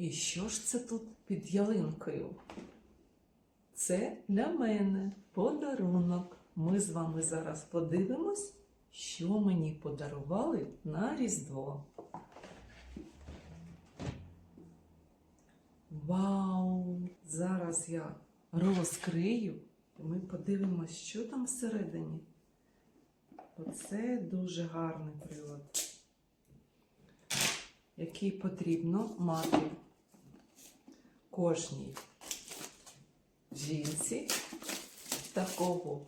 І що ж це тут під ялинкою? Це для мене подарунок. Ми з вами зараз подивимось, що мені подарували на Різдво. Вау! Зараз я розкрию, і ми подивимось, що там всередині. Оце дуже гарний прилад, який потрібно мати кожній жінці такого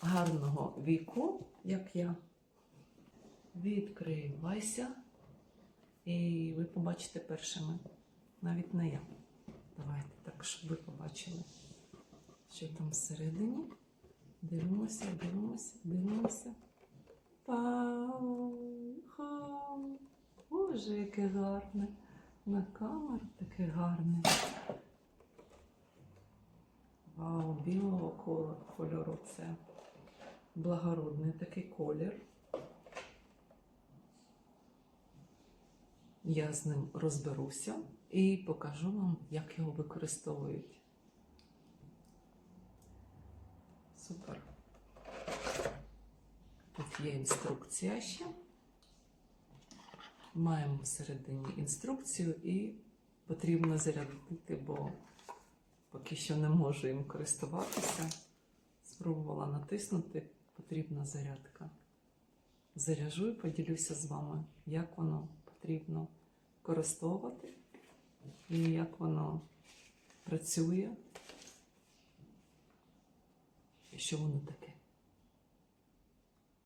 гарного віку, як я. Відкривайся, і ви побачите першими, навіть не я. Давайте так, щоб ви побачили, що там всередині. Дивимося, дивимося, дивимося. Пау! Хау! Боже, яке гарне. На камеру таке гарне. Вау, білого кольору це благородний такий колір. Я з ним розберуся і покажу вам, як його використовують. Супер. Тут є інструкція ще. Маємо всередині інструкцію і потрібно зарядити, бо поки що не можу їм користуватися. Спробувала натиснути, потрібна зарядка. Заряжу і поділюся з вами, як воно потрібно використовувати і як воно працює. І що воно таке?